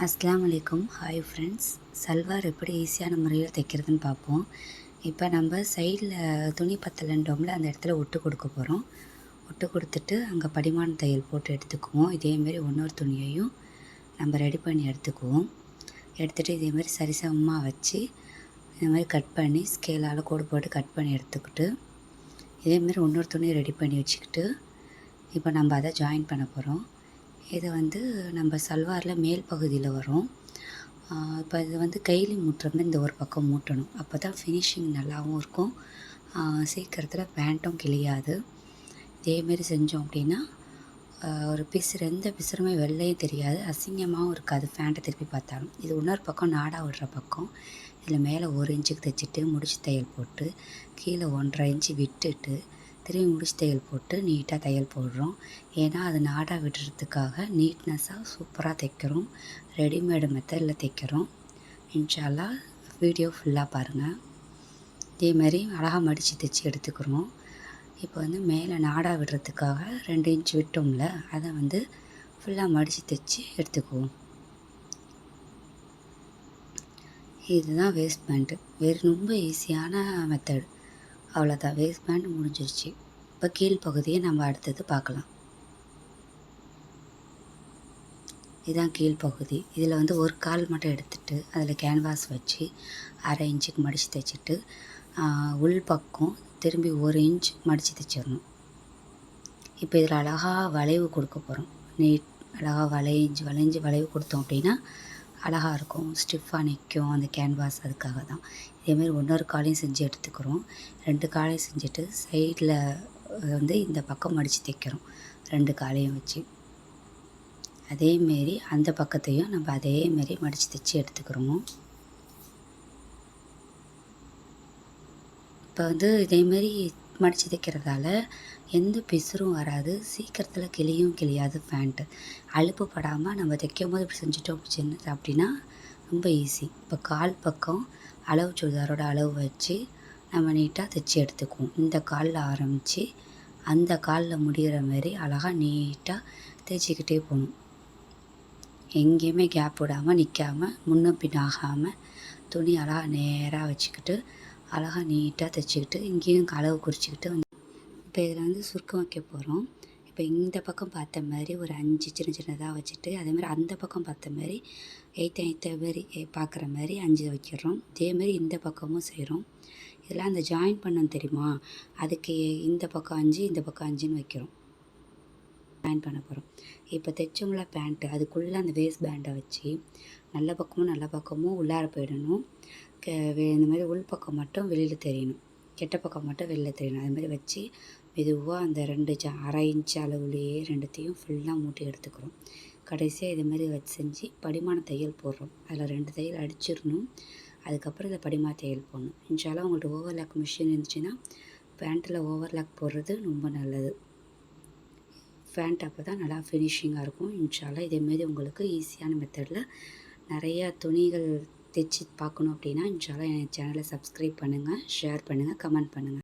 அஸ்லாம் வலைக்கும் hi friends salwar எப்படி ஈஸியான முறையில் தைக்கிறதுன்னு பார்ப்போம். இப்போ நம்ம சைடில் துணி பத்தலன்றோம்ல அந்த இடத்துல ஒட்டு கொடுக்க போகிறோம் ஒட்டு கொடுத்துட்டு அங்கே படிமான தையல் போட்டு எடுத்துக்குவோம். இதேமாரி இன்னொரு துணியையும் நம்ம ரெடி பண்ணி எடுத்துக்குவோம். எடுத்துகிட்டு இதேமாரி சரிசமமாக வச்சு இந்த மாதிரி கட் பண்ணி ஸ்கேலால் கோடு போட்டு கட் பண்ணி எடுத்துக்கிட்டு இதேமாரி இன்னொரு துணியை ரெடி பண்ணி வச்சுக்கிட்டு இப்போ நம்ம அதை ஜாயின் பண்ண போகிறோம் இது வந்து நம்ம சல்வாரில் மேல் பகுதியில் வரும் இப்போ இது வந்து கைலி மூட்டுறது இந்த ஒரு பக்கம் மூட்டணும். அப்போ தான் ஃபினிஷிங் நல்லாவும் இருக்கும். சீக்கிரத்தில் பேண்ட்டும் கிழியாது. இதேமாரி செஞ்சோம் அப்படின்னா ஒரு பிசுறு எந்த பிசுறுமே வெள்ளையும் தெரியாது. அசிங்கமாகவும் இருக்காது ஃபேண்ட்டை திருப்பி பார்த்தாலும். இது இன்னொரு பக்கம் நாடா விடுற பக்கம். இதில் மேலே ஒரு இன்ச்சுக்கு தைச்சிட்டு முடிச்சு தையல் போட்டு கீழே ஒன்றரை இன்ச்சு விட்டுட்டு திரும்பி முடிச்சு தையல் போட்டு நீட்டாக தையல் போடுறோம். ஏன்னா அது நாடாக விடுறதுக்காக நீட்னஸாக சூப்பராக தைக்கிறோம். ரெடிமேடு மெத்தடில் தைக்கிறோம். இன்ஷால்லா வீடியோ ஃபுல்லாக பாருங்கள் இதேமாரி அழகாக மடித்து தைச்சி எடுத்துக்கிறோம். இப்போ வந்து மேலே நாடாக விடுறதுக்காக ரெண்டு இன்ச் விட்டோம்ல அதை வந்து ஃபுல்லாக மடித்து தைச்சி எடுத்துக்குவோம். இதுதான் வேஸ்ட் பேண்ட்டு வேறு ரொம்ப ஈஸியான மெத்தடு அவ்வளோதான் வேஸ்ட் பேண்ட் முடிஞ்சிருச்சு. இப்போ கீழ்ப்பகுதியை நம்ம அடுத்தது பார்க்கலாம். இதுதான் கீழ்ப்பகுதி இதில் வந்து ஒரு கால் மட்டும் எடுத்துகிட்டு அதில் கேன்வாஸ் வச்சு அரை இன்ச்சுக்கு மடித்து தைச்சிட்டு உள் பக்கம் திரும்பி ஒரு இன்ச் மடித்து தைச்சிடணும். இப்போ இதில் அழகாக வளைவு கொடுக்க போகிறோம் நீட் அழகாக வளைஞ்சு வளைஞ்சு வளைவு கொடுத்தோம் அப்படின்னா அழகாக இருக்கும் ஸ்டிஃபாக நிற்கும் அந்த கேன்வாஸ் அதுக்காக தான் இதேமாரி ஒன்றொரு காலையும் செஞ்சு எடுத்துக்கிறோம். ரெண்டு காலையும் செஞ்சுட்டு சைடில் வந்து இந்த பக்கம் மடித்து தைக்கிறோம். ரெண்டு காலையும் வச்சு. அதேமாரி அந்த பக்கத்தையும் நம்ம அதேமாரி மடித்து தைச்சி எடுத்துக்கிறோம். இப்போ வந்து இதேமாரி மடித்து தைக்கிறதால எந்த பிசுரும் வராது. சீக்கிரத்தில் கிளியும் கிளியாது ஃபேண்ட்டு அழுப்பு படாமல் நம்ம தைக்கும் போது இப்படி செஞ்சுட்டோம் சின்ன அப்படின்னா ரொம்ப ஈஸி இப்போ கால் பக்கம் அளவு சுடிதாரோட அளவு வச்சு நம்ம நீட்டாக தைச்சி எடுத்துக்குவோம். இந்த காலில் ஆரம்பித்து அந்த காலில் முடிகிற மாதிரி அழகாக நீட்டாக தைச்சிக்கிட்டே போகணும். எங்கேயுமே கேப் விடாமல் நிற்காமல் முன்னும் பின் ஆகாமல் துணி அழகாக நேராக வச்சுக்கிட்டு அழகாக நீட்டாக தைச்சிக்கிட்டு இங்கேயும் அளவு குறிச்சிக்கிட்டு வந்து இப்போ இதில் வந்து சுருக்கம் வைக்க போகிறோம் இப்போ இந்த பக்கம் பார்த்த மாதிரி ஒரு அஞ்சு சின்ன சின்னதாக வச்சுட்டு அதேமாதிரி அந்த பக்கம் பார்த்த மாதிரி எய்த்த எய்த்த மாதிரி பார்க்குற மாதிரி அஞ்சு வைக்கிறோம். இதேமாரி இந்த பக்கமும் செய்கிறோம் இதெல்லாம் அந்த ஜாயின் பண்ணோம் தெரியுமா? அதுக்கு இந்த பக்கம் அஞ்சு இந்த பக்கம் அஞ்சுன்னு வைக்கிறோம். பேண்ட் பண்ண போகிறோம் இப்போ தைச்சவங்கள பேண்ட்டு அதுக்குள்ளே அந்த வேஸ்ட் பேண்டை வச்சு நல்ல பக்கமும் நல்ல பக்கமும் உள்ளார போயிடணும். இந்த மாதிரி உள் பக்கம் மட்டும் வெளியில் தெரியணும். கெட்ட பக்கம் மட்டும் வெளியில் தெரியணும். அது மாதிரி வச்சு மெதுவாக அந்த ரெண்டு ஜ அரை இன்ச் அளவுலேயே ரெண்டுத்தையும் ஃபுல்லாக மூட்டி எடுத்துக்கிறோம். கடைசியாக இது மாதிரி வச்சு செஞ்சு படிமான தையல் போடுறோம். அதில் ரெண்டு தையல் அடிச்சிடணும். அதுக்கப்புறம் இதை படிமா தையல் போடணும். இன்ஷாலாம் உங்கள்கிட்ட ஓவர்லாக் மிஷின் இருந்துச்சுன்னா பேண்ட்டில் ஓவர்லாக் போடுறது ரொம்ப நல்லது. ஃபேன் அப்போ தான் நல்லா ஃபினிஷிங்காக இருக்கும். இன்ஷால்லாம் இதேமாரி உங்களுக்கு ஈஸியான மெத்தடில் நிறையா துணிகள் தைச்சி பார்க்கணும் அப்படின்னா இன்ஷால்லாம் என் சேனலை சப்ஸ்கிரைப் பண்ணுங்கள் ஷேர் பண்ணுங்கள் கமெண்ட் பண்ணுங்கள்